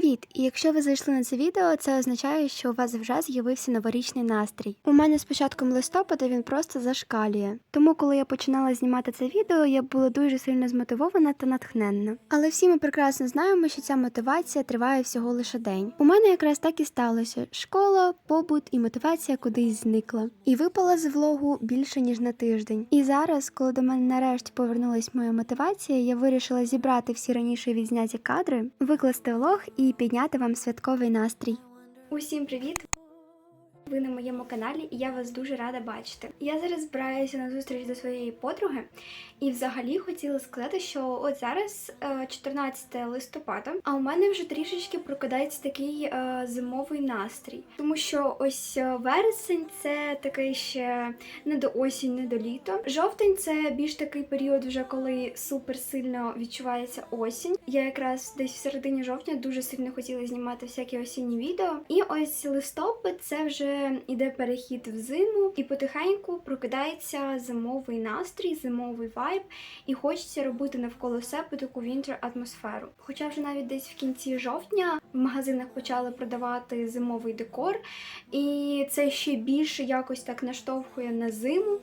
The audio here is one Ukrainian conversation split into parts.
Привіт! І якщо ви зайшли на це відео, це означає, що у вас вже з'явився новорічний настрій. У мене з початком листопада він просто зашкалює. Тому, коли я починала знімати це відео, я була дуже сильно змотивована та натхненна. Але всі ми прекрасно знаємо, що ця мотивація триває всього лише день. У мене якраз так і сталося: школа, побут і мотивація кудись зникла. І випала з влогу більше ніж на тиждень. І зараз, коли до мене нарешті повернулась моя мотивація, я вирішила зібрати всі раніше відзняті кадри, викласти влог і підняти вам святковий настрій. Усім привіт! Ви на моєму каналі, і я вас дуже рада бачити. Я зараз збираюся на зустріч до своєї подруги, і взагалі хотіла сказати, що от зараз е, 14 листопада, а у мене вже трішечки прокидається такий е, зимовий настрій, тому що ось е, вересень це такий ще не до осінь, не до літо. Жовтень це більш такий період, вже коли супер сильно відчувається осінь. Я якраз десь в середині жовтня дуже сильно хотіла знімати всякі осінні відео. І ось листопад це вже іде перехід в зиму, і потихеньку прокидається зимовий настрій, зимовий вайб, і хочеться робити навколо себе таку вінтер атмосферу. Хоча вже навіть десь в кінці жовтня в магазинах почали продавати зимовий декор, і це ще більше якось так наштовхує на зиму.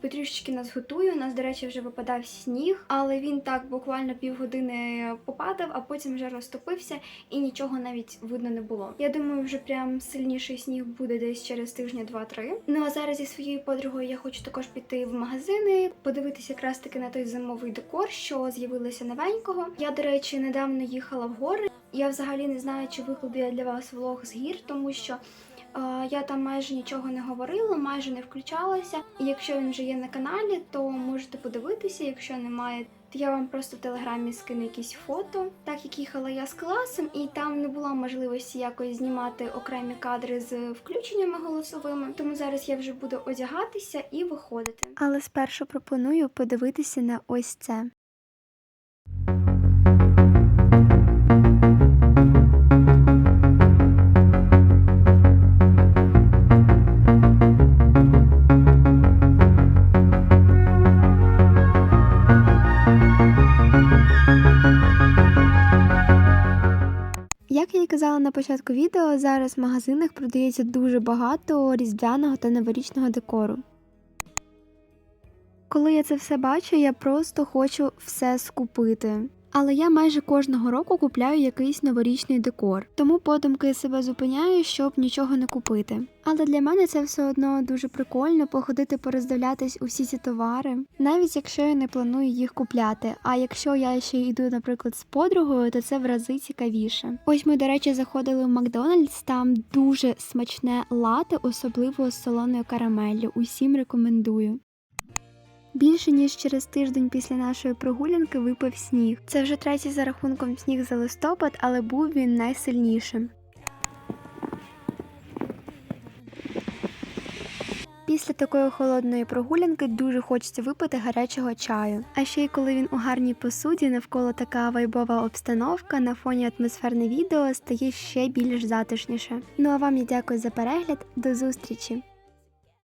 Потрішечки нас готує. У нас, до речі, вже випадав сніг, але він так буквально півгодини попадав, а потім вже розтопився і нічого навіть видно не було. Я думаю, вже прям сильніший сніг буде десь через тижня два-три. Ну а зараз зі своєю подругою я хочу також піти в магазини, подивитися якраз таки на той зимовий декор, що з'явилося новенького. Я, до речі, недавно їхала в гори. Я взагалі не знаю, чи викладу я для вас влог з гір, тому що. Я там майже нічого не говорила, майже не включалася. І якщо він вже є на каналі, то можете подивитися. Якщо немає, то я вам просто в телеграмі скину якісь фото. Так як їхала я з класом, і там не було можливості якось знімати окремі кадри з включеннями голосовими. Тому зараз я вже буду одягатися і виходити. Але спершу пропоную подивитися на ось це. Як я і казала на початку відео, зараз в магазинах продається дуже багато різдвяного та новорічного декору. Коли я це все бачу, я просто хочу все скупити. Але я майже кожного року купляю якийсь новорічний декор, тому подумки себе зупиняю, щоб нічого не купити. Але для мене це все одно дуже прикольно походити пороздивлятись усі ці товари, навіть якщо я не планую їх купляти. А якщо я ще йду, наприклад, з подругою, то це в рази цікавіше. Ось ми, до речі, заходили в Макдональдс, там дуже смачне лате, особливо з солоною карамеллю. Усім рекомендую. Більше ніж через тиждень після нашої прогулянки випав сніг. Це вже третій за рахунком сніг за листопад, але був він найсильнішим. Після такої холодної прогулянки дуже хочеться випити гарячого чаю. А ще й коли він у гарній посуді, навколо така вайбова обстановка на фоні атмосферне відео стає ще більш затишніше. Ну а вам я дякую за перегляд. До зустрічі!